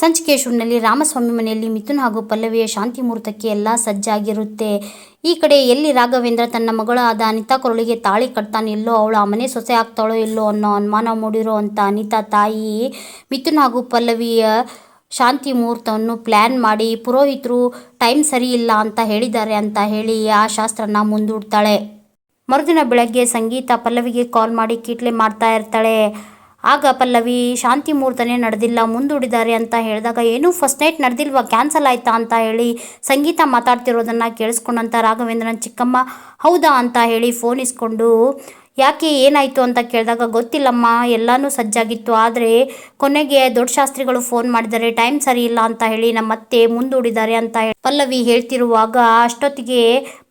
ಸಂಚಿಕೆ ಶುರುವಿನಲ್ಲಿ ರಾಮಸ್ವಾಮಿ ಮನೆಯಲ್ಲಿ ಮಿಥುನ್ ಹಾಗೂ ಪಲ್ಲವಿಯ ಶಾಂತಿ ಮುಹೂರ್ತಕ್ಕೆ ಎಲ್ಲ ಸಜ್ಜಾಗಿರುತ್ತೆ. ಈ ಕಡೆ ಎಲ್ಲಿ ರಾಘವೇಂದ್ರ ತನ್ನ ಮಗಳಾದ ಅನಿತಾ ಕೊರಳಿಗೆ ತಾಳಿ ಕಟ್ತಾನೆ ಇಲ್ಲೋ ಅವಳು ಆ ಮನೆ ಸೊಸೆ ಆಗ್ತಾಳೋ ಇಲ್ಲೋ ಅನ್ನೋ ಅನುಮಾನ ಮೂಡಿರೋ ಅಂತ ಅನಿತಾ ತಾಯಿ ಮಿಥುನ್ ಹಾಗೂ ಪಲ್ಲವಿಯ ಶಾಂತಿ ಮುಹೂರ್ತವನ್ನು ಪ್ಲ್ಯಾನ್ ಮಾಡಿ, ಪುರೋಹಿತರು ಟೈಮ್ ಸರಿ ಇಲ್ಲ ಅಂತ ಹೇಳಿದ್ದಾರೆ ಅಂತ ಹೇಳಿ ಆ ಶಾಸ್ತ್ರನ ಮುಂದೂಡ್ತಾಳೆ. ಮರುದಿನ ಬೆಳಗ್ಗೆ ಸಂಗೀತ ಪಲ್ಲವಿಗೆ ಕಾಲ್ ಮಾಡಿ ಕೀಟ್ಲೆ ಮಾಡ್ತಾ ಇರ್ತಾಳೆ. ಆಗ ಪಲ್ಲವಿ, ಶಾಂತಿ ಮುಹೂರ್ತನೇ ನಡೆದಿಲ್ಲ, ಮುಂದೂಡಿದ್ದಾರೆ ಅಂತ ಹೇಳಿದಾಗ, ಏನು ಫಸ್ಟ್ ನೈಟ್ ನಡೆದಿಲ್ವಾ? ಕ್ಯಾನ್ಸಲ್ ಆಯ್ತಾ? ಅಂತ ಹೇಳಿ ಸಂಗೀತ ಮಾತಾಡ್ತಿರೋದನ್ನು ಕೇಳಿಸ್ಕೊಂಡಂಥ ರಾಘವೇಂದ್ರನ, ಚಿಕ್ಕಮ್ಮ, ಹೌದಾ? ಅಂತ ಹೇಳಿ ಫೋನ್ ಇಸ್ಕೊಂಡು ಯಾಕೆ ಏನಾಯಿತು ಅಂತ ಕೇಳಿದಾಗ, ಗೊತ್ತಿಲ್ಲಮ್ಮ, ಎಲ್ಲನೂ ಸಜ್ಜಾಗಿತ್ತು. ಆದರೆ ಕೊನೆಗೆ ದೊಡ್ಡ ಶಾಸ್ತ್ರಿಗಳು ಫೋನ್ ಮಾಡಿದರೆ ಟೈಮ್ ಸರಿ ಇಲ್ಲ ಅಂತ ಹೇಳಿ ನಮ್ಮ ಅತ್ತೆ ಮುಂದೂಡಿದ್ದಾರೆ ಅಂತ ಹೇಳಿ ಪಲ್ಲವಿ ಹೇಳ್ತಿರುವಾಗ ಅಷ್ಟೊತ್ತಿಗೆ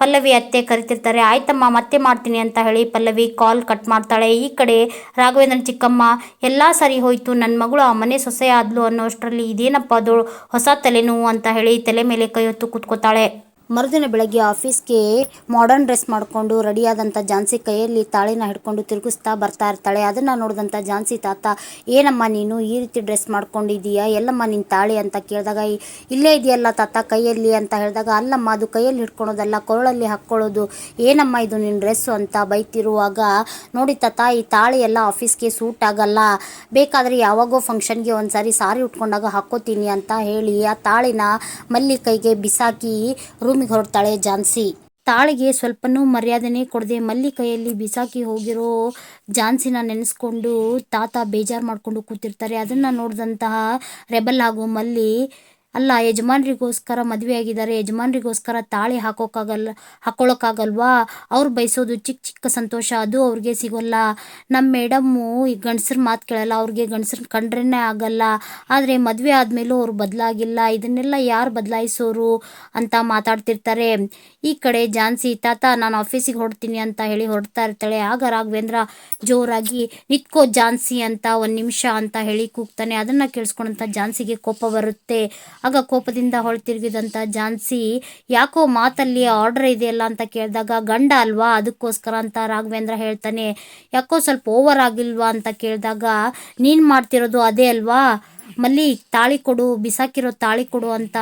ಪಲ್ಲವಿ ಅತ್ತೆ ಕರಿತಿರ್ತಾರೆ, ಆಯ್ತಮ್ಮ, ಮತ್ತೆ ಮಾಡ್ತೀನಿ ಅಂತ ಹೇಳಿ ಪಲ್ಲವಿ ಕಾಲ್ ಕಟ್ ಮಾಡ್ತಾಳೆ. ಈ ಕಡೆ ರಾಘವೇಂದ್ರನ್ ಚಿಕ್ಕಮ್ಮ, ಎಲ್ಲ ಸರಿ ಹೋಯ್ತು. ನನ್ನ ಮಗಳು ಆ ಮನೆ ಸೊಸೆ ಆದ್ಲು ಅನ್ನೋಷ್ಟರಲ್ಲಿ ಇದೇನಪ್ಪ ಅದು ಹೊಸ ತಲೆನೋವು? ಅಂತ ಹೇಳಿ ತಲೆ ಮೇಲೆ ಕೈ ಹೊತ್ತು ಕೂತ್ಕೋತಾಳೆ. ಮರುದಿನ ಬೆಳಗ್ಗೆ ಆಫೀಸ್ಗೆ ಮಾಡರ್ನ್ ಡ್ರೆಸ್ ಮಾಡಿಕೊಂಡು ರೆಡಿಯಾದಂಥ ಝಾನ್ಸಿ ಕೈಯಲ್ಲಿ ತಾಳಿನ ಹಿಡ್ಕೊಂಡು ತಿರುಗಿಸ್ತಾ ಬರ್ತಾ ಇರ್ತಾಳೆ. ಅದನ್ನು ನೋಡಿದಂಥ ಝಾನ್ಸಿ ತಾತ, ಏನಮ್ಮ ನೀನು ಈ ರೀತಿ ಡ್ರೆಸ್ ಮಾಡ್ಕೊಂಡಿದ್ದೀಯಾ? ಎಲ್ಲಮ್ಮ ನಿನ್ನ ತಾಳಿ? ಅಂತ ಕೇಳಿದಾಗ "ಇ- ಇಲ್ಲೇ ಇದೆಯಲ್ಲ ತಾತ ಕೈಯಲ್ಲಿ? ಅಂತ ಹೇಳಿದಾಗ, ಅಲ್ಲಮ್ಮ, ಅದು ಕೈಯಲ್ಲಿ ಹಿಡ್ಕೊಳೋದಲ್ಲ, ಕೊರಳಲ್ಲಿ ಹಾಕ್ಕೊಳ್ಳೋದು ಏನಮ್ಮ ಇದು ನಿನ್ನ ಡ್ರೆಸ್ಸು ಅಂತ ಬೈತಿರುವಾಗ, ನೋಡಿ ತಾತ, ಈ ತಾಳಿ ಎಲ್ಲ ಆಫೀಸ್ಗೆ ಸೂಟ್ ಆಗಲ್ಲ. ಬೇಕಾದರೆ ಯಾವಾಗೋ ಫಂಕ್ಷನ್ಗೆ ಒಂದು ಸಾರಿ ಸಾರಿ ಉಟ್ಕೊಂಡಾಗ ಹಾಕ್ಕೋತೀನಿ ಅಂತ ಹೇಳಿ, ಆ ತಾಳಿನ ಮಲ್ಲಿ ಕೈಗೆ ಬಿಸಾಕಿ ರೂಮಿಗೆ ಹೊರಡ್ತಾಳೆ ಝಾನ್ಸಿ ತಾಳಿಗೆ ಸ್ವಲ್ಪನೂ ಮರ್ಯಾದೆನೇ ಕೊಡದೆ ಮಲ್ಲಿ ಕೈಯಲ್ಲಿ ಬಿಸಾಕಿ ಹೋಗಿರೋ ಝಾನ್ಸಿನ ನೆನೆಸ್ಕೊಂಡು ತಾತ ಬೇಜಾರು ಮಾಡ್ಕೊಂಡು ಕೂತಿರ್ತಾರೆ. ಅದನ್ನು ನೋಡಿದಂತಹ ರೆಬಲ್ ಹಾಗೂ ಮಲ್ಲಿ ಅಲ್ಲ, ಯಜಮಾನ್ರಿಗೋಸ್ಕರ ಮದುವೆ ಆಗಿದ್ದಾರೆ ಯಜಮಾನ್ರಿಗೋಸ್ಕರ ತಾಳಿ ಹಾಕೋಕ್ಕಾಗಲ್ಲ ಹಾಕೊಳ್ಳೋಕ್ಕಾಗಲ್ವಾ ಅವ್ರು ಬಯಸೋದು ಚಿಕ್ಕ ಚಿಕ್ಕ ಸಂತೋಷ, ಅದು ಅವ್ರಿಗೆ ಸಿಗೋಲ್ಲ. ನಮ್ಮ ಮೇಡಮ್ಮು ಈ ಗಂಡಸ್ರ ಮಾತು ಕೇಳಲ್ಲ, ಅವ್ರಿಗೆ ಗಂಡಸ್ರನ್ನ ಕಂಡ್ರೇ ಆಗಲ್ಲ. ಆದರೆ ಮದುವೆ ಆದಮೇಲೂ ಅವ್ರು ಬದಲಾಗಿಲ್ಲ, ಇದನ್ನೆಲ್ಲ ಯಾರು ಬದಲಾಯಿಸೋರು ಅಂತ ಮಾತಾಡ್ತಿರ್ತಾರೆ. ಈ ಕಡೆ ಝಾನ್ಸಿ ತಾತ, ನಾನು ಆಫೀಸಿಗೆ ಹೊರಡ್ತೀನಿ ಅಂತ ಹೇಳಿ ಹೊರಡ್ತಾ ಇರ್ತಾಳೆ. ಆಗ ರಾಘವೇಂದ್ರ ಜೋರಾಗಿ, ನಿತ್ಕೋ ಝಾನ್ಸಿ ಅಂತ ಒಂದು ನಿಮಿಷ ಅಂತ ಹೇಳಿ ಕೂಗ್ತಾನೆ. ಅದನ್ನು ಕೇಳಿಸ್ಕೊಂಡಂಥ ಝಾನ್ಸಿಗೆ ಕೋಪ ಬರುತ್ತೆ. ಆಗ ಕೋಪದಿಂದ ಹೊಳ್ತಿರ್ಗಿದಂಥ ಝಾನ್ಸಿ ಯಾಕೋ ಮಾತಲ್ಲಿ ಆರ್ಡರ್ ಇದೆಯಲ್ಲ ಅಂತ ಕೇಳಿದಾಗ, ಗಂಡ ಅಲ್ವಾ, ಅದಕ್ಕೋಸ್ಕರ ಅಂತ ರಾಘವೇಂದ್ರ ಹೇಳ್ತಾನೆ. ಯಾಕೋ ಸ್ವಲ್ಪ ಓವರ್ ಆಗಿಲ್ವಾ ಅಂತ ಕೇಳಿದಾಗ, ನೀನು ಮಾಡ್ತಿರೋದು ಅದೇ ಅಲ್ವಾ? ಮಲ್ಲಿ ತಾಳಿ ಕೊಡು, ಬಿಸಾಕಿರೋ ತಾಳಿ ಕೊಡು ಅಂತ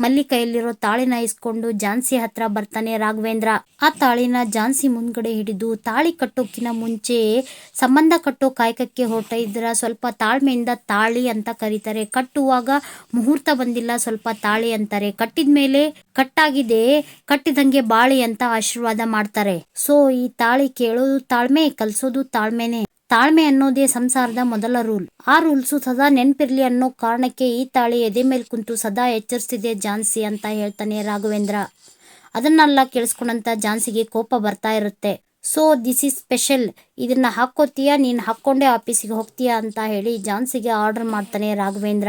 ಮಲ್ಲಿ ಕೈಯಲ್ಲಿರೋ ತಾಳಿನ ಇಸ್ಕೊಂಡು ಝಾನ್ಸಿ ಹತ್ರ ಬರ್ತಾನೆ ರಾಘವೇಂದ್ರ. ಆ ತಾಳಿನ ಝಾನ್ಸಿ ಮುಂದ್ಗಡೆ ಹಿಡಿದು ತಾಳಿ ಕಟ್ಟೋಕ್ಕಿನ ಮುಂಚೆ ಸಂಬಂಧ ಕಟ್ಟೋ ಕಾಯಕಕ್ಕೆ ಹೊರಟ ಇದ್ರ ಸ್ವಲ್ಪ ತಾಳ್ಮೆಯಿಂದ ತಾಳಿ ಅಂತ ಕರೀತಾರೆ. ಕಟ್ಟುವಾಗ ಮುಹೂರ್ತ ಬಂದಿಲ್ಲ, ಸ್ವಲ್ಪ ತಾಳಿ ಅಂತಾರೆ. ಕಟ್ಟಿದ ಮೇಲೆ ಕಟ್ಟಾಗಿದೆ, ಕಟ್ಟಿದಂಗೆ ಬಾಳಿ ಅಂತ ಆಶೀರ್ವಾದ ಮಾಡ್ತಾರೆ. ಸೊ, ಈ ತಾಳಿ ಕೇಳೋದು ತಾಳ್ಮೆ, ಕಲ್ಸೋದು ತಾಳ್ಮೆನೆ. ತಾಳ್ಮೆ ಅನ್ನೋದೇ ಸಂಸಾರದ ಮೊದಲ ರೂಲ್. ಆ ರೂಲ್ಸು ಸದಾ ನೆನ್ಪಿರ್ಲಿ ಅನ್ನೋ ಕಾರಣಕ್ಕೆ ಈ ತಾಳಿ ಎದೆ ಮೇಲೆ ಕುಂತು ಸದಾ ಎಚ್ಚರಿಸ್ತಿದೆ ಝಾನ್ಸಿ ಅಂತ ಹೇಳ್ತಾನೆ ರಾಘವೇಂದ್ರ. ಅದನ್ನೆಲ್ಲ ಕೇಳಿಸ್ಕೊಂಡಂತ ಝಾನ್ಸಿಗೆ ಕೋಪ ಬರ್ತಾ ಇರುತ್ತೆ. So, this is special. ಇದನ್ನ ಹಾಕೋತೀಯಾ ನೀನು ಹಾಕ್ಕೊಂಡೇ ಆಫೀಸಿಗೆ ಹೋಗ್ತೀಯಾ? ಅಂತ ಹೇಳಿ ಝಾನ್ಸಿಗೆ ಆರ್ಡರ್ ಮಾಡ್ತಾನೆ ರಾಘವೇಂದ್ರ.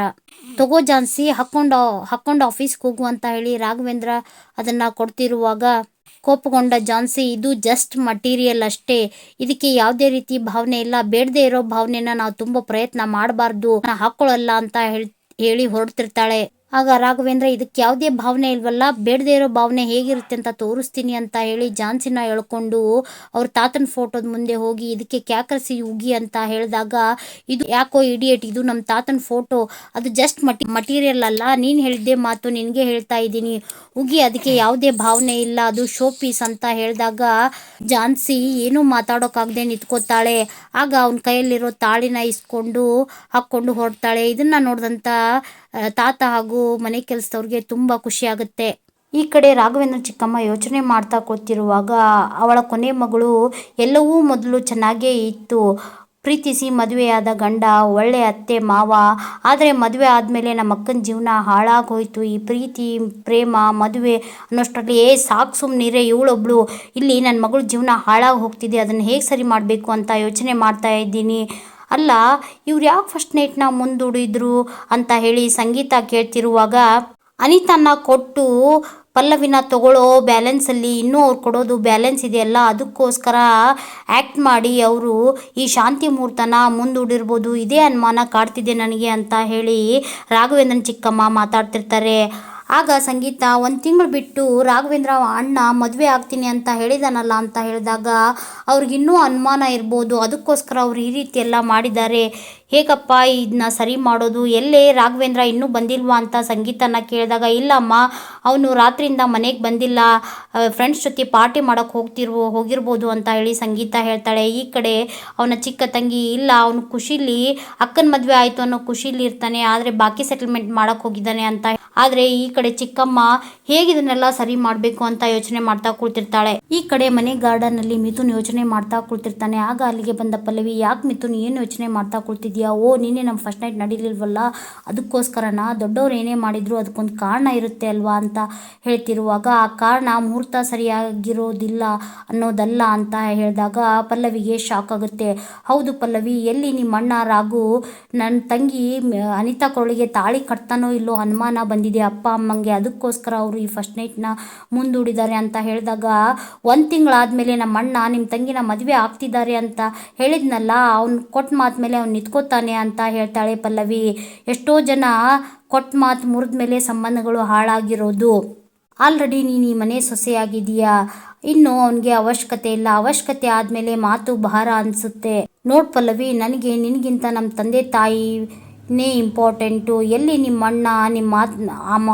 ತಗೋ ಝಾನ್ಸಿ ಹಾಕೊಂಡು ಹಾಕೊಂಡು ಆಫೀಸ್ಗೆ ಹೋಗು ಅಂತ ಹೇಳಿ ರಾಘವೇಂದ್ರ ಅದನ್ನ ಕೊಡ್ತಿರುವಾಗ ಕೋಪಗೊಂಡ ಜಾನ್ಸಿ, ಇದು ಜಸ್ಟ್ ಮಟೀರಿಯಲ್ ಅಷ್ಟೇ. ಇದಕ್ಕೆ ಯಾವುದೇ ರೀತಿ ಭಾವನೆ ಇಲ್ಲ. ಬೇಡದೇ ಇರೋ ಭಾವನೆನ ನಾವು ತುಂಬ ಪ್ರಯತ್ನ ಮಾಡಬಾರ್ದು. ಹಾಕೊಳ್ಳಲ್ಲ ಅಂತ ಹೇಳಿ ಹೇಳಿ ಹೊರಡ್ತಿರ್ತಾಳೆ. ಆಗ ರಾಘವೇಂದ್ರ, ಇದಕ್ಕೆ ಯಾವುದೇ ಭಾವನೆ ಇಲ್ವಲ್ಲ? ಬೇಡದೇ ಇರೋ ಭಾವನೆ ಹೇಗಿರುತ್ತೆ ಅಂತ ತೋರಿಸ್ತೀನಿ ಅಂತ ಹೇಳಿ ಜಾನ್ಸಿನ ಎಳ್ಕೊಂಡು ಅವ್ರ ತಾತನ ಫೋಟೋದ ಮುಂದೆ ಹೋಗಿ ಇದಕ್ಕೆ ಕ್ಯಾಕರಿಸಿ ಉಗಿ ಅಂತ ಹೇಳಿದಾಗ, ಇದು ಯಾಕೋ ಇಡಿಯೇಟ್ ಇದು ನಮ್ಮ ತಾತನ ಫೋಟೋ ಅದು ಜಸ್ಟ್ ಮಟಿ ಮಟೀರಿಯಲ್ ಅಲ್ಲ. ನೀನು ಹೇಳಿದ್ದೆ ಮಾತು ನಿನಗೆ ಹೇಳ್ತಾ ಇದ್ದೀನಿ. ಉಗಿ, ಅದಕ್ಕೆ ಯಾವುದೇ ಭಾವನೆ ಇಲ್ಲ. ಅದು ಶೋ ಪೀಸ್ ಅಂತ ಹೇಳಿದಾಗ ಜಾನ್ಸಿ ಏನೂ ಮಾತಾಡೋಕ್ಕಾಗದೆ ನಿಂತ್ಕೋತಾಳೆ. ಆಗ ಅವನ ಕೈಯಲ್ಲಿರೋ ತಾಳಿನ ಇಸ್ಕೊಂಡು ಹಾಕ್ಕೊಂಡು ಹೊರಡ್ತಾಳೆ. ಇದನ್ನು ನೋಡಿದಂಥ ತಾತ ಹಾಗೂ ಮನೆ ಕೆಲಸದವ್ರಿಗೆ ತುಂಬ ಖುಷಿ ಆಗುತ್ತೆ. ಈ ಕಡೆ ರಾಘವೇಂದ್ರ ಚಿಕ್ಕಮ್ಮ ಯೋಚನೆ ಮಾಡ್ತಾ ಕೂತಿರುವಾಗ ಅವಳ ಕೊನೆ ಮಗಳು ಎಲ್ಲವೂ ಮೊದಲು ಚೆನ್ನಾಗೇ ಇತ್ತು. ಪ್ರೀತಿಸಿ ಮದುವೆಯಾದ ಗಂಡ, ಒಳ್ಳೆ ಅತ್ತೆ, ಮಾವ. ಆದರೆ ಮದುವೆ ಆದಮೇಲೆ ನಮ್ಮ ಅಕ್ಕನ ಜೀವನ ಹಾಳಾಗೋಯ್ತು. ಈ ಪ್ರೀತಿ, ಪ್ರೇಮ, ಮದುವೆ ಅನ್ನೋಷ್ಟರಲ್ಲಿ, ಏ, ಸಾಕು ಸುಮ್ಮನಿರೇ ಇವಳೊಬ್ಳು. ಇಲ್ಲಿ ನನ್ನ ಮಗಳ ಜೀವನ ಹಾಳಾಗಿ ಹೋಗ್ತಿದೆ. ಅದನ್ನು ಹೇಗೆ ಸರಿ ಮಾಡಬೇಕು? ಅಂತ ಯೋಚನೆ ಮಾಡ್ತಾ ಇದ್ದೀನಿ. ಅಲ್ಲ, ಇವ್ರು ಯಾಕೆ ಫಸ್ಟ್ ನೈಟ್ನ ಮುಂದೂಡಿದ್ರು ಅಂತ ಹೇಳಿ ಸಂಗೀತ ಕೇಳ್ತಿರುವಾಗ ಅನಿತನ್ನ ಕೊಟ್ಟು ಪಲ್ಲವಿನ ತಗೊಳ್ಳೋ ಬ್ಯಾಲೆನ್ಸಲ್ಲಿ ಇನ್ನೂ ಅವ್ರು ಕೊಡೋದು ಬ್ಯಾಲೆನ್ಸ್ ಇದೆಯಲ್ಲ, ಅದಕ್ಕೋಸ್ಕರ ಆ್ಯಕ್ಟ್ ಮಾಡಿ ಅವರು ಈ ಶಾಂತಿ ಮುಹೂರ್ತನ ಮುಂದೂಡಿರ್ಬೋದು, ಇದೇ ಅನುಮಾನ ಕಾಡ್ತಿದೆ ನನಗೆ ಅಂತ ಹೇಳಿ ರಾಘವೇಂದ್ರನ್ ಚಿಕ್ಕಮ್ಮ ಮಾತಾಡ್ತಿರ್ತಾರೆ. ಆಗ ಸಂಗೀತ ಒಂದು ತಿಂಗಳು ಬಿಟ್ಟು, ರಾಘವೇಂದ್ರ, ಅಣ್ಣ, ಮದುವೆ ಆಗ್ತೀನಿ ಅಂತ ಹೇಳಿದಾನಲ್ಲ ಅಂತ ಹೇಳಿದಾಗ ಅವ್ರಿಗಿನ್ನೂ ಅನುಮಾನ ಇರ್ಬೋದು. ಅದಕ್ಕೋಸ್ಕರ ಅವ್ರು ಈ ರೀತಿ ಎಲ್ಲ ಮಾಡಿದ್ದಾರೆ. ಹೇಗಪ್ಪ ಇದನ್ನ ಸರಿ ಮಾಡೋದು? ಎಲ್ಲೇ ರಾಘವೇಂದ್ರ ಇನ್ನೂ ಬಂದಿಲ್ವಾ ಅಂತ ಸಂಗೀತನ ಕೇಳಿದಾಗ ಇಲ್ಲಮ್ಮ ಅವನು ರಾತ್ರಿಯಿಂದ ಮನೆಗೆ ಬಂದಿಲ್ಲ. ಫ್ರೆಂಡ್ಸ್ ಜೊತೆ ಪಾರ್ಟಿ ಮಾಡೋಕ್ಕೆ ಹೋಗ್ತಿರ್ಬೋ, ಹೋಗಿರ್ಬೋದು ಅಂತ ಹೇಳಿ ಸಂಗೀತ ಹೇಳ್ತಾಳೆ. ಈ ಕಡೆ ಅವನ ಚಿಕ್ಕ ತಂಗಿ, ಇಲ್ಲ, ಅವನು ಖುಷಿಲಿ ಅಕ್ಕನ ಮದುವೆ ಆಯಿತು ಅನ್ನೋ ಖುಷಿಲಿ ಇರ್ತಾನೆ, ಆದರೆ ಬಾಕಿ ಸೆಟಲ್ಮೆಂಟ್ ಮಾಡೋಕ್ಕೆ ಹೋಗಿದ್ದಾನೆ ಅಂತ ಆದರೆ ಈ ಕಡೆ ಚಿಕ್ಕಮ್ಮ ಹೇಗಿದನ್ನೆಲ್ಲ ಸರಿ ಮಾಡಬೇಕು ಅಂತ ಯೋಚನೆ ಮಾಡ್ತಾ ಕೂತಿರ್ತಾಳೆ. ಈ ಕಡೆ ಮನೆ ಗಾರ್ಡನ್ ಅಲ್ಲಿ ಮಿಥುನ್ ಯೋಚನೆ ಮಾಡ್ತಾ ಕೂತಿರ್ತಾನೆ. ಆಗ ಅಲ್ಲಿಗೆ ಬಂದ ಪಲ್ಲವಿ, ಯಾಕೆ ಮಿಥುನ್ ಏನು ಯೋಚನೆ ಮಾಡ್ತಾ ಕೂತಿದ್ಯಾ ಓ ನೀನೆ ನಮ್ಮ ಫಸ್ಟ್ ನೈಟ್ ನಡೀಲಿಲ್ವಲ್ಲ? ಅದಕ್ಕೋಸ್ಕರನ ದೊಡ್ಡವ್ರು ಏನೇ ಮಾಡಿದ್ರು ಅದಕ್ಕೊಂದು ಕಾರಣ ಇರುತ್ತೆ ಅಲ್ವಾ ಅಂತ ಹೇಳ್ತಿರುವಾಗ, ಆ ಕಾರಣ ಮುಹೂರ್ತ ಸರಿಯಾಗಿರೋದಿಲ್ಲ ಅನ್ನೋದಲ್ಲ ಅಂತ ಹೇಳಿದಾಗ ಪಲ್ಲವಿಗೆ ಶಾಕ್ ಆಗುತ್ತೆ. ಹೌದು ಪಲ್ಲವಿ, ಎಲ್ಲಿ ನಿಮ್ಮ ಅಣ್ಣ ರಾಘು ನನ್ನ ತಂಗಿ ಅನಿತಾ ಕೊರಳಿಗೆ ತಾಳಿ ಕಟ್ತಾನೋ ಇಲ್ಲೋ ಅನುಮಾನ ಬಂದಿದೆ ಅಪ್ಪ ಅಮ್ಮಂಗೆ, ಅದಕ್ಕೋಸ್ಕರ ಅವರು ಈ ಫಸ್ಟ್ ನೈಟ್ನ ಮುಂದೂಡಿದ್ದಾರೆ ಅಂತ ಹೇಳಿದಾಗ, ಒಂದು ತಿಂಗಳಾದಮೇಲೆ ನಮ್ಮ ಅಣ್ಣ ನಿಮ್ಮ ತಂಗಿನ ಮದುವೆ ಆಗ್ತಿದ್ದಾರೆ ಅಂತ ಹೇಳಿದ್ನಲ್ಲ, ಅವ್ನು ಕೊಟ್ಟ ಮಾತ್ಮೇಲೆ ಅವ್ನು ನಿಂತ್ಕೋತಾನೆ ಅಂತ ಹೇಳ್ತಾಳೆ ಪಲ್ಲವಿ. ಎಷ್ಟೋ ಜನ ಕೊಟ್ಟ ಮಾತು ಮುರಿದ ಮೇಲೆ ಸಂಬಂಧಗಳು ಹಾಳಾಗಿರೋದು. ಆಲ್ರೆಡಿ ನೀನು ಈ ಮನೆ ಸೊಸೆಯಾಗಿದೀಯಾ ಇನ್ನು ಅವನಿಗೆ ಅವಶ್ಯಕತೆ ಇಲ್ಲ. ಅವಶ್ಯಕತೆ ಆದಮೇಲೆ ಮಾತು ಭಾರ ಅನಿಸುತ್ತೆ. ನೋಡ್ ಪಲ್ಲವಿ, ನನಗೆ ನಿನಗಿಂತ ನಮ್ಮ ತಂದೆ ತಾಯಿ ನೇ ಇಂಪಾರ್ಟೆಂಟು ಎಲ್ಲಿ ನಿಮ್ಮ ಅಣ್ಣ ನಿಮ್ಮ ಮಾತು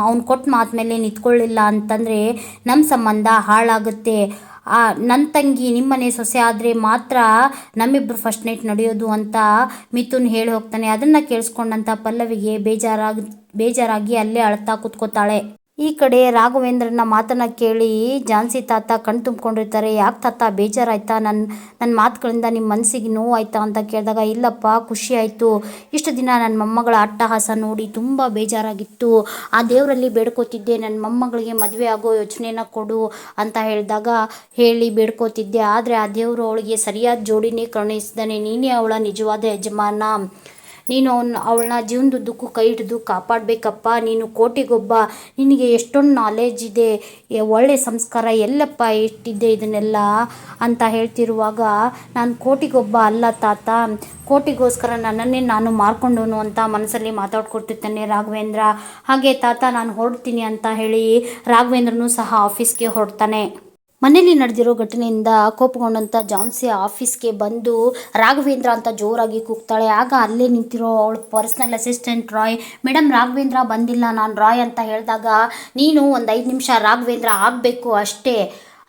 ಅವ್ನು ಕೊಟ್ಟ ಮಾತು ಮೇಲೆ ನಿಂತ್ಕೊಳ್ಳಿಲ್ಲ ಅಂತಂದರೆ ನಮ್ಮ ಸಂಬಂಧ ಹಾಳಾಗುತ್ತೆ. ನನ್ನ ತಂಗಿ ನಿಮ್ಮನೆ ಸೊಸೆ ಆದರೆ ಮಾತ್ರ ನಮ್ಮಿಬ್ಬರು ಫಸ್ಟ್ ನೈಟ್ ನಡೆಯೋದು ಅಂತ ಮಿಥುನ್ ಹೇಳಿ ಹೋಗ್ತಾನೆ. ಅದನ್ನು ಕೇಳಿಸ್ಕೊಂಡಂಥ ಪಲ್ಲವಿಗೆ ಬೇಜಾರಾಗಿ ಬೇಜಾರಾಗಿ ಅಲ್ಲೇ ಅಳ್ತಾ ಕೂತ್ಕೋತಾಳೆ. ಈ ಕಡೆ ರಾಘವೇಂದ್ರನ ಮಾತನ್ನ ಕೇಳಿ ಝಾನ್ಸಿ ತಾತ ಕಣ್ ತುಂಬ್ಕೊಂಡಿರ್ತಾರೆ. ಯಾಕೆ ತಾತ ಬೇಜಾರಾಯ್ತಾ? ನನ್ನ ನನ್ನ ಮಾತುಗಳಿಂದ ನಿಮ್ಮ ಮನಸ್ಸಿಗೆ ನೋವಾಯ್ತಾ? ಅಂತ ಕೇಳಿದಾಗ, ಇಲ್ಲಪ್ಪ, ಖುಷಿ ಆಯಿತು. ಇಷ್ಟು ದಿನ ನನ್ನ ಮೊಮ್ಮಗಳ ಅಟ್ಟಹಾಸ ನೋಡಿ ತುಂಬ ಬೇಜಾರಾಗಿತ್ತು. ಆ ದೇವರಲ್ಲಿ ಬೇಡ್ಕೋತಿದ್ದೆ. ನನ್ನ ಮೊಮ್ಮಗಳಿಗೆ ಮದುವೆ ಆಗೋ ಯೋಚನೆನ ಕೊಡು ಅಂತ ಹೇಳಿದಾಗ, ಹೇಳಿ, ಬೇಡ್ಕೋತಿದ್ದೆ. ಆದರೆ ಆ ದೇವರು ಅವಳಿಗೆ ಸರಿಯಾದ ಜೋಡಿನೇ ಕರುಣಿಸಿದ್ದಾನೆ ನೀನೇ ಅವಳ ನಿಜವಾದ ಯಜಮಾನ. ನೀನು ಅವನ್ನ ಅವಳನ್ನ ಜೀವನದುದ್ದಕ್ಕೂ ಕೈ ಹಿಡಿದು ಕಾಪಾಡಬೇಕಪ್ಪ. ನೀನು ಕೋಟಿಗೊಬ್ಬ. ನಿನಗೆ ಎಷ್ಟೊಂದು ನಾಲೆಜ್ ಇದೆ. ಎ- ಒಳ್ಳೆ ಸಂಸ್ಕಾರ ಎಲ್ಲಪ್ಪ ಇಟ್ಟಿದ್ದೆ ಇದನ್ನೆಲ್ಲ ಅಂತ ಹೇಳ್ತಿರುವಾಗ, ನಾನು ಕೋಟಿಗೊಬ್ಬ ಅಲ್ಲ ತಾತ. ಕೋಟಿಗೋಸ್ಕರ ನನ್ನನ್ನೇ ನಾನು ಮಾರ್ಕೊಂಡೋನು ಅಂತ ಮನಸ್ಸಲ್ಲಿ ಮಾತಾಡ್ಕೊಡ್ತಿರ್ತಾನೆ ರಾಘವೇಂದ್ರ. ಹಾಗೆ ತಾತ, ನಾನು ಹೊರಡ್ತೀನಿ ಅಂತ ಹೇಳಿ ರಾಘವೇಂದ್ರನೂ ಸಹ ಆಫೀಸ್ಗೆ ಹೊರಡ್ತಾನೆ. ಮನೆಯಲ್ಲಿ ನಡೆದಿರೋ ಘಟನೆಯಿಂದ ಕೋಪಗೊಂಡಂಥ ಜಾನ್ಸಿ ಆಫೀಸ್ಗೆ ಬಂದು ರಾಘವೇಂದ್ರ ಅಂತ ಜೋರಾಗಿ ಕೂಗ್ತಾಳೆ. ಆಗ ಅಲ್ಲೇ ನಿಂತಿರೋ ಅವಳು personal assistant Roy madam Raghavendra ಬಂದಿಲ್ಲ, ನಾನು ರಾಯ್ ಅಂತ ಹೇಳಿದಾಗ ನೀನು ಒಂದು ಐದು ನಿಮಿಷ ರಾಘವೇಂದ್ರ ಆಗಬೇಕು ಅಷ್ಟೇ.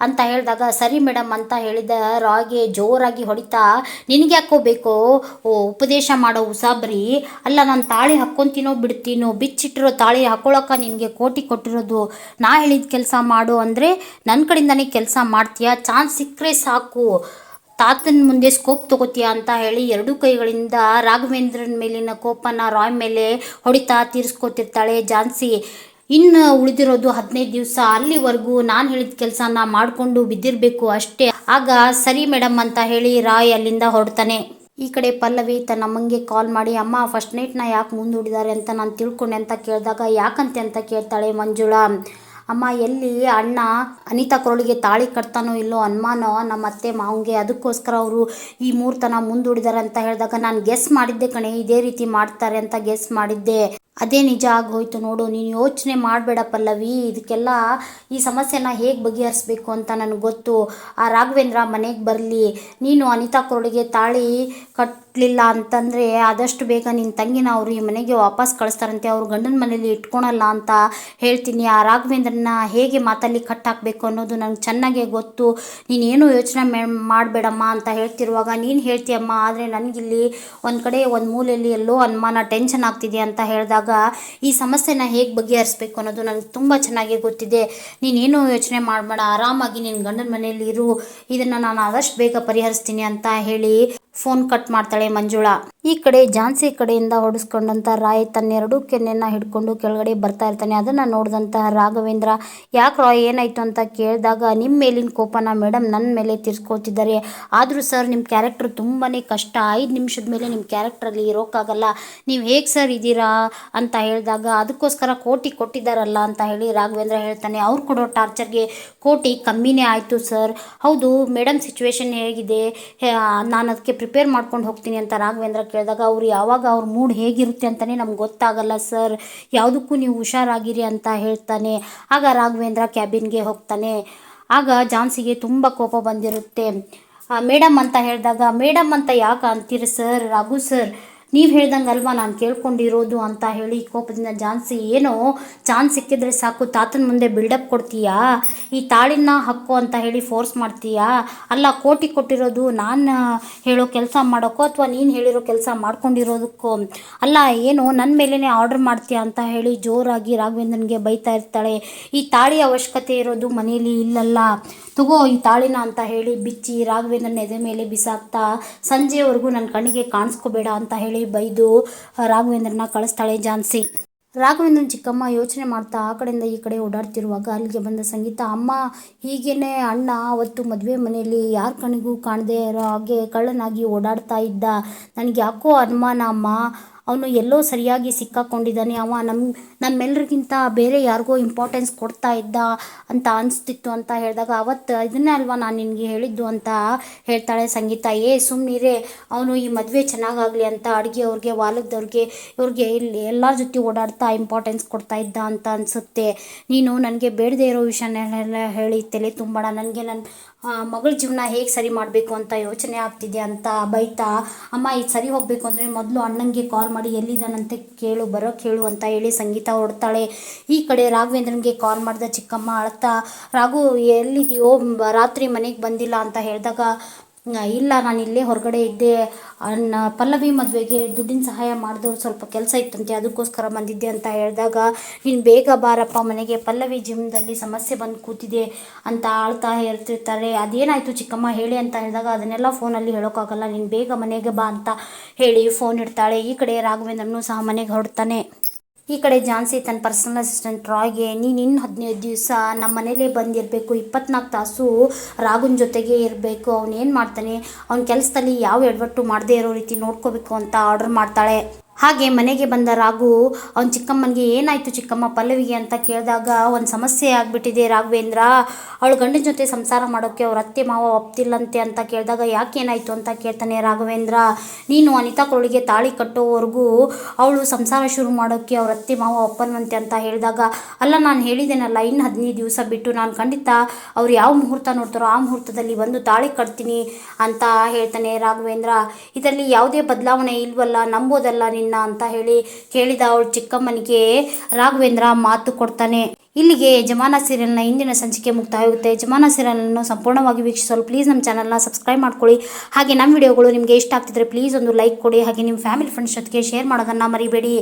ಅಂತ ಹೇಳಿದಾಗ, ಸರಿ ಮೇಡಮ್ ಅಂತ ಹೇಳಿದ ರಾಗಿ ಜೋರಾಗಿ ಹೊಡಿತಾ, ನಿನಗೆ ಯಾಕೋ ಬೇಕೋ? ಓ, ಉಪದೇಶ ಮಾಡೋ ಉಸಾಬ್ರಿ. ಅಲ್ಲ, ನಾನು ತಾಳಿ ಹಾಕ್ಕೊತೀನೋ ಬಿಡ್ತೀನೋ? ಬಿಚ್ಚಿಟ್ಟಿರೋ ತಾಳಿ ಹಾಕೊಳ್ಳೋಕೆ ನಿನಗೆ ಕೋಟಿ ಕೊಟ್ಟಿರೋದು. ನಾ ಹೇಳಿದ ಕೆಲಸ ಮಾಡು ಅಂದರೆ ನನ್ನ ಕಡೆಯಿಂದನೇ ಕೆಲಸ ಮಾಡ್ತೀಯಾ? ಚಾನ್ಸ್ ಸಿಕ್ಕರೆ ಸಾಕು. ತಾತನ ಮುಂದೆ ಸ್ಕೋಪ್ ತಗೋತೀಯ? ಅಂತ ಹೇಳಿ ಎರಡೂ ಕೈಗಳಿಂದ ರಾಘವೇಂದ್ರನ ಮೇಲಿನ ಕೋಪನ ರಾಯ್ ಮೇಲೆ ಹೊಡಿತಾ ತೀರಿಸ್ಕೋತಿರ್ತಾಳೆ ಝಾನ್ಸಿ ಇನ್ನು ಉಳಿದಿರೋದು ಹದಿನೈದು ದಿವಸ, ಅಲ್ಲಿವರೆಗೂ ನಾನು ಹೇಳಿದ ಕೆಲಸನ ಮಾಡಿಕೊಂಡು ಬಿದ್ದಿರಬೇಕು ಅಷ್ಟೇ. ಆಗ ಸರಿ ಮೇಡಮ್ ಅಂತ ಹೇಳಿ ರಾಯ್ ಅಲ್ಲಿಂದ ಹೊರಡ್ತಾನೆ. ಈ ಕಡೆ ಪಲ್ಲವಿ ತನ್ನ ಅಮ್ಮಂಗೆ ಕಾಲ್ ಮಾಡಿ, ಅಮ್ಮ ಫಸ್ಟ್ ನೈಟ್ನ ಯಾಕೆ ಮುಂದೂಡಿದ್ದಾರೆ ಅಂತ ನಾನು ತಿಳ್ಕೊಂಡೆ ಅಂತ ಕೇಳಿದಾಗ ಯಾಕಂತೆ ಅಂತ ಕೇಳ್ತಾಳೆ ಮಂಜುಳಾ. ಅಮ್ಮ, ಎಲ್ಲಿ ಅಣ್ಣ ಅನಿತಾ ಕೊರಳಿಗೆ ತಾಳಿ ಕಟ್ತಾನೋ ಇಲ್ಲೋ ಅನುಮಾನೋ ನಮ್ಮ ಅತ್ತೆ ಮಾವಂಗೆ ಅದಕ್ಕೋಸ್ಕರ ಅವರು ಈ ಮೂರ್ತನ ಮುಂದೂಡಿದಾರೆ ಅಂತ ಹೇಳಿದಾಗ ನಾನು ಗೆಸ್ ಮಾಡಿದ್ದೆ ಕಣೆ, ಇದೇ ರೀತಿ ಮಾಡ್ತಾರೆ ಅಂತ ಗೆಸ್ ಮಾಡಿದ್ದೆ. ಅದೇ ನಿಜ ಆಗೋಯ್ತು ನೋಡು, ನೀನು ಯೋಚನೆ ಮಾಡಬೇಡ ಪಲ್ಲವಿ. ಇದಕ್ಕೆಲ್ಲ ಈ ಸಮಸ್ಯೆನ ಹೇಗೆ ಬಗೆಹರಿಸ್ಬೇಕು ಅಂತ ನನಗೆ ಗೊತ್ತು. ಆ ರಾಘವೇಂದ್ರ ಮನೆಗೆ ಬರಲಿ. ನೀನು ಅನಿತಾ ಕೊರಡಿಗೆ ತಾಳಿ ಕಟ್ಟಲಿಲ್ಲ ಅಂತಂದರೆ ಆದಷ್ಟು ಬೇಗ ನಿನ್ನ ತಂಗಿನ ಅವರು ಈ ಮನೆಗೆ ವಾಪಸ್ ಕಳಿಸ್ತಾರಂತೆ, ಅವ್ರು ಗಂಡನ ಮನೇಲಿ ಇಟ್ಕೊಳಲ್ಲ ಅಂತ ಹೇಳ್ತೀನಿ. ಆ ರಾಘವೇಂದ್ರನ ಹೇಗೆ ಮಾತಲ್ಲಿ ಕಟ್ ಹಾಕಬೇಕು ಅನ್ನೋದು ನನಗೆ ಚೆನ್ನಾಗೆ ಗೊತ್ತು. ನೀನೇನು ಯೋಚನೆ ಮಾಡಬೇಡಮ್ಮ ಅಂತ ಹೇಳ್ತಿರುವಾಗ ನೀನು ಹೇಳ್ತೀಯಮ್ಮ, ಆದರೆ ನನಗಿಲ್ಲಿ ಒಂದು ಕಡೆ ಒಂದು ಮೂಲೆಯಲ್ಲಿ ಎಲ್ಲೋ ಅನುಮಾನ, ಟೆನ್ಷನ್ ಆಗ್ತಿದೆ ಅಂತ ಹೇಳಿದಾಗ ಈ ಸಮಸ್ಯೆನ ಹೇಗೆ ಬಗೆಹರಿಸ್ಬೇಕು ಅನ್ನೋದು ನನಗೆ ತುಂಬ ಚೆನ್ನಾಗಿ ಗೊತ್ತಿದೆ. ನೀನೇನು ಯೋಚನೆ ಮಾಡಬೇಡ, ಆರಾಮಾಗಿ ನಿನ್ನ ಗಂಡನ ಮನೆಯಲ್ಲಿ ಇರು. ಇದನ್ನು ನಾನು ಆದಷ್ಟು ಬೇಗ ಪರಿಹರಿಸ್ತೀನಿ ಅಂತ ಹೇಳಿ ಫೋನ್ ಕಟ್ ಮಾಡ್ತಾಳೆ ಮಂಜುಳಾ. ಈ ಕಡೆ ಝಾನ್ಸಿ ಕಡೆಯಿಂದ ಹೊಡೆಸ್ಕೊಂಡಂತ ರಾಯ್ ತನ್ನೆರಡು ಕೆನ್ನೆನ ಹಿಡ್ಕೊಂಡು ಕೆಳಗಡೆ ಬರ್ತಾ ಇರ್ತಾನೆ. ಅದನ್ನ ನೋಡಿದಂತಹ ರಾಘವೇಂದ್ರ, ಯಾಕೆ ರಾಯ್ ಏನಾಯ್ತು ಅಂತ ಕೇಳಿದಾಗ ನಿಮ್ಮ ಮೇಲಿನ ಕೋಪನ ಮೇಡಮ್ ನನ್ನ ಮೇಲೆ ತಿರ್ಸ್ಕೊತಿದ್ದಾರೆ. ಆದರೂ ಸರ್ ನಿಮ್ಮ ಕ್ಯಾರೆಕ್ಟರ್ ತುಂಬಾ ಕಷ್ಟ. ಐದು ನಿಮಿಷದ ಮೇಲೆ ನಿಮ್ಮ ಕ್ಯಾರೆಕ್ಟ್ರಲ್ಲಿ ಇರೋಕ್ಕಾಗಲ್ಲ ನೀವು ಹೇಗೆ ಸರ್ ಇದ್ದೀರಾ ಅಂತ ಹೇಳಿದಾಗ, ಅದಕ್ಕೋಸ್ಕರ ಕೋಟಿ ಕೊಟ್ಟಿದ್ದಾರಲ್ಲ ಅಂತ ಹೇಳಿ ರಾಘವೇಂದ್ರ ಹೇಳ್ತಾನೆ. ಅವ್ರು ಕೊಡೋ ಟಾರ್ಚರ್ಗೆ ಕೋಟಿ ಕಮ್ಮಿನೇ ಆಯಿತು ಸರ್. ಹೌದು ಮೇಡಮ್ ಸಿಚುವೇಶನ್ ಹೇಗಿದೆ. ನಾನು ಅದಕ್ಕೆ ಪ್ರಿಪೇರ್ ಮಾಡ್ಕೊಂಡು ಹೋಗ್ತೀನಿ ಅಂತ ರಾಘವೇಂದ್ರ ಕೇಳಿದಾಗ ಅವ್ರು ಯಾವಾಗ ಅವ್ರ ಮೂಡ್ ಹೇಗಿರುತ್ತೆ ಅಂತಲೇ ನಮ್ಗೆ ಗೊತ್ತಾಗಲ್ಲ, ಸರ್, ಯಾವುದಕ್ಕೂ ನೀವು ಹುಷಾರಾಗಿರಿ ಅಂತ ಹೇಳ್ತಾನೆ. ಆಗ ರಾಘವೇಂದ್ರ ಕ್ಯಾಬಿನ್ಗೆ ಹೋಗ್ತಾನೆ. ಆಗ ಜಾನ್ಸಿಗೆ ತುಂಬ ಕೋಪ ಬಂದಿರುತ್ತೆ. ಮೇಡಮ್ ಅಂತ ಹೇಳಿದಾಗ ಮೇಡಮ್ ಅಂತ ಯಾಕೆ ಅಂತೀರಿ, ಸರ್, ರಾಘು ಸರ್ ನೀವು ಹೇಳ್ದಂಗೆ ಅಲ್ವಾ ನಾನು ಕೇಳ್ಕೊಂಡಿರೋದು ಅಂತ ಹೇಳಿ ಕೋಪದಿಂದ ಜಾನ್ಸಿ, ಏನೋ ಚಾನ್ಸ್ ಸಿಕ್ಕಿದ್ರೆ ಸಾಕು, ತಾತನ ಮುಂದೆ ಬಿಲ್ಡಪ್ ಕೊಡ್ತೀಯಾ? ಈ ತಾಳಿನ ಹಕ್ಕು ಅಂತ ಹೇಳಿ ಫೋರ್ಸ್ ಮಾಡ್ತೀಯಾ? ಅಲ್ಲ, ಕೋಟಿ ಕೊಟ್ಟಿರೋದು ನಾನು ಹೇಳೋ ಕೆಲಸ ಮಾಡೋಕ್ಕೋ ಅಥವಾ ನೀನು ಹೇಳಿರೋ ಕೆಲಸ ಮಾಡ್ಕೊಂಡಿರೋದಕ್ಕೋ? ಅಲ್ಲ, ಏನು ನನ್ನ ಮೇಲೇ ಆರ್ಡರ್ ಮಾಡ್ತೀಯಾ? ಅಂತ ಹೇಳಿ ಜೋರಾಗಿ ರಾಘವೇಂದ್ರನಿಗೆ ಬೈತಾ ಇರ್ತಾಳೆ. ಈ ತಾಳಿ ಅವಶ್ಯಕತೆ ಇರೋದು ಮನೆಯಲ್ಲಿ ಇಲ್ಲಲ್ಲ. ತಗೋ ಈ ತಾಳಿನ ಅಂತ ಹೇಳಿ ಬಿಚ್ಚಿ ರಾಘವೇಂದ್ರನ ಎದೆ ಮೇಲೆ ಬಿಸಾಕ್ತಾ, ಸಂಜೆವರೆಗೂ ನನ್ನ ಕಣ್ಣಿಗೆ ಕಾಣಿಸ್ಕೋಬೇಡ ಅಂತ ಹೇಳಿ ಬೈದು ರಾಘವೇಂದ್ರನ ಕಳಿಸ್ತಾಳೆ ಝಾನ್ಸಿ. ರಾಘವೇಂದ್ರನ ಚಿಕ್ಕಮ್ಮ ಯೋಚನೆ ಮಾಡ್ತಾ ಆ ಕಡೆಯಿಂದ ಈ ಕಡೆ ಓಡಾಡ್ತಿರುವಾಗ ಅಲ್ಲಿಗೆ ಬಂದ ಸಂಗೀತ, ಅಮ್ಮ, ಹೀಗೇನೆ ಅಣ್ಣ, ಅವತ್ತು ಮದುವೆ ಮನೆಯಲ್ಲಿ ಯಾರ ಕಣಿಗೂ ಕಾಣದೇ ಇರೋ ಹಾಗೆ ಕಳ್ಳನಾಗಿ ಓಡಾಡ್ತಾ ಇದ್ದ. ನನಗೆ ಯಾಕೋ ಅನುಮಾನ, ಅಮ್ಮ. ಅವನು ಎಲ್ಲೋ ಸರಿಯಾಗಿ ಸಿಕ್ಕಾಕೊಂಡಿದ್ದಾನೆ. ಅವ ನಮ್ಮ ನಮ್ಮೆಲ್ಲರಿಗಿಂತ ಬೇರೆ ಯಾರಿಗೋ ಇಂಪಾರ್ಟೆನ್ಸ್ ಕೊಡ್ತಾ ಇದ್ದ ಅಂತ ಅನಿಸ್ತಿತ್ತು ಅಂತ ಹೇಳಿದಾಗ ಅವತ್ತು ಇದನ್ನೇ ಅಲ್ವಾ ನಾನು ನಿನಗೆ ಹೇಳಿದ್ದು ಅಂತ ಹೇಳ್ತಾಳೆ ಸಂಗೀತ. ಏ ಸುಮ್ಮನಿರೇ ಅವನು ಈ ಮದುವೆ ಚೆನ್ನಾಗಾಗಲಿ ಅಂತ ಅಡುಗೆ ಅವ್ರಿಗೆ, ವಾಲದವ್ರಿಗೆ, ಇವ್ರಿಗೆ ಇಲ್ಲಿ ಎಲ್ಲರ ಜೊತೆ ಓಡಾಡ್ತಾ ಇಂಪಾರ್ಟೆನ್ಸ್ ಕೊಡ್ತಾ ಇದ್ದ ಅಂತ ಅನಿಸುತ್ತೆ. ನೀನು ನನಗೆ ಬೇಡದೇ ಇರೋ ವಿಷಯನೆಲ್ಲ ಹೇಳಿ ತಲೆ ತುಂಬೋಣ ನನಗೆ ನನ್ನ ಮಗಳ ಜೀವನ ಹೇಗೆ ಸರಿ ಮಾಡಬೇಕು ಅಂತ ಯೋಚನೆ ಆಗ್ತಿದೆ ಅಂತ ಬೈತಾ, ಅಮ್ಮ ಇದು ಸರಿ ಹೋಗಬೇಕು ಅಂದರೆ ಮೊದಲು ಅಣ್ಣಂಗೆ ಕಾಲ್ ಮಾಡಿ, ಎಲ್ಲಿದ್ದಾನಂತೆ ಕೇಳು, ಬರೋ ಕೇಳು ಅಂತ ಹೇಳಿ ಸಂಗೀತ ಹೊಡ್ತಾಳೆ ಈ ಕಡೆ ರಾಘವೇಂದ್ರನಿಗೆ ಕಾಲ್ ಮಾಡಿದ ಚಿಕ್ಕಮ್ಮ ಅಳ್ತಾ, ರಾಘು, ಎಲ್ಲಿದೆಯೋ, ರಾತ್ರಿ ಮನೆಗೆ ಬಂದಿಲ್ಲ ಅಂತ ಹೇಳಿದಾಗ ಇಲ್ಲ, ನಾನು ಇಲ್ಲೇ ಹೊರಗಡೆ ಇದ್ದೆ. ಅನ್ನ ಪಲ್ಲವಿ ಮದುವೆಗೆ ದುಡ್ಡಿನ ಸಹಾಯ ಮಾಡಿದವ್ರು ಸ್ವಲ್ಪ ಕೆಲಸ ಇತ್ತಂತೆ, ಅದಕ್ಕೋಸ್ಕರ ಬಂದಿದ್ದೆ ಅಂತ ಹೇಳಿದಾಗ ನೀನು ಬೇಗ ಬಾರಪ್ಪ, ಮನೆಗೆ ಪಲ್ಲವಿ ಜಿಮ್ದಲ್ಲಿ ಸಮಸ್ಯೆ ಬಂದು ಕೂತಿದೆ ಅಂತ ಆಳ್ತಾ ಹೇಳ್ತಿರ್ತಾರೆ. ಅದೇನಾಯಿತು ಚಿಕ್ಕಮ್ಮ, ಹೇಳಿ ಅಂತ ಹೇಳಿದಾಗ, ಅದನ್ನೆಲ್ಲ ಫೋನಲ್ಲಿ ಹೇಳೋಕ್ಕಾಗಲ್ಲ, ನೀನು ಬೇಗ ಮನೆಗೆ ಬಾ ಅಂತ ಹೇಳಿ ಫೋನ್ ಇಡ್ತಾಳೆ. ಈ ಕಡೆ ರಾಘವೇಂದ್ರನು ಸಹ ಮನೆಗೆ ಹೊರಡ್ತಾನೆ. ಈ ಕಡೆ ಜಾನ್ಸಿ ತನ್ನ ಪರ್ಸನಲ್ ಅಸಿಸ್ಟೆಂಟ್ ರಾಯ್ಗೆ, ನೀನು ಇನ್ನು ಹದಿನೈದು ದಿವಸ ನಮ್ಮ ಮನೇಲೇ ಬಂದಿರಬೇಕು, ಇಪ್ಪತ್ನಾಲ್ಕು ತಾಸು ರಾಗುನ್ ಜೊತೆಗೆ ಇರಬೇಕು ಅವನೇನು ಮಾಡ್ತಾನೆ? ಅವನ ಕೆಲಸದಲ್ಲಿ ಯಾವ ಎಡವಟ್ಟು ಮಾಡದೇ ಇರೋ ರೀತಿ ನೋಡ್ಕೋಬೇಕು ಅಂತ ಆರ್ಡರ್ ಮಾಡ್ತಾಳೆ. ಹಾಗೆ ಮನೆಗೆ ಬಂದ ರಾಘು, ಅವನ ಚಿಕ್ಕಮ್ಮನಿಗೆ ಏನಾಯಿತು ಚಿಕ್ಕಮ್ಮ ಪಲ್ಲವಿಗೆ ಅಂತ ಕೇಳಿದಾಗ ಒಂದು ಸಮಸ್ಯೆ ಆಗಿಬಿಟ್ಟಿದೆ ರಾಘವೇಂದ್ರ. ಅವಳು ಗಂಡನ ಜೊತೆ ಸಂಸಾರ ಮಾಡೋಕ್ಕೆ ಅವ್ರ ಅತ್ತೆ ಮಾವ ಒಪ್ತಿಲ್ಲಂತೆ ಅಂತ ಕೇಳಿದಾಗ ಯಾಕೆ ಏನಾಯಿತು ಅಂತ ಕೇಳ್ತಾನೆ ರಾಘವೇಂದ್ರ. ನೀನು ಅನಿತಾ ಕೊರಳಿಗೆ ತಾಳಿ ಕಟ್ಟೋವರೆಗೂ ಅವಳು ಸಂಸಾರ ಶುರು ಮಾಡೋಕ್ಕೆ ಅವ್ರ ಅತ್ತೆ ಮಾವ ಒಪ್ಪನ್ವಂತೆ ಅಂತ ಹೇಳಿದಾಗ, ಅಲ್ಲ ನಾನು ಹೇಳಿದ್ದೇನಲ್ಲ ಇನ್ನು ಹದಿನೈದು ದಿವಸ ಬಿಟ್ಟು ನಾನು ಖಂಡಿತ ಅವ್ರು ಯಾವ ಮುಹೂರ್ತ ನೋಡ್ತಾರೋ ಆ ಮುಹೂರ್ತದಲ್ಲಿ ಬಂದು ತಾಳಿ ಕಟ್ತೀನಿ ಅಂತ ಹೇಳ್ತಾನೆ ರಾಘವೇಂದ್ರ. ಇದರಲ್ಲಿ ಯಾವುದೇ ಬದಲಾವಣೆ ಇಲ್ವಲ್ಲ, ನಂಬೋದಲ್ಲ ಅಂತ ಹೇಳಿ ಕೇಳಿದ ಅವಳು ಚಿಕ್ಕಮ್ಮನಿಗೆ, ರಾಘವೇಂದ್ರ ಮಾತು ಕೊಡ್ತಾನೆ. ಇಲ್ಲಿಗೆ ಯಜಮಾನ ಸೀರಿಯಲ್ನ ಇಂದಿನ ಸಂಚಿಕೆ ಮುಕ್ತಾಯವಾಗುತ್ತೆ. ಯಜಮಾನ ಸೀರಿಯಲನ್ನು ಸಂಪೂರ್ಣವಾಗಿ ವೀಕ್ಷಿಸಲು ಪ್ಲೀಸ್ ನಮ್ಮ ಚಾನಲ್ನ ಸಬ್ಸ್ಕ್ರೈಬ್ ಮಾಡ್ಕೊಳ್ಳಿ. ಹಾಗೆ ನಮ್ಮ ವಿಡಿಯೋಗಳು ನಿಮಗೆ ಇಷ್ಟ ಆಗ್ತಿದ್ರೆ ಪ್ಲೀಸ್ ಒಂದು ಲೈಕ್ ಕೊಡಿ. ಹಾಗೆ ನಿಮ್ಮ ಫ್ಯಾಮಿಲಿ ಫ್ರೆಂಡ್ಸ್ ಜೊತೆಗೆ ಶೇರ್ ಮಾಡೋದನ್ನು ಮರಿಬೇಡಿ.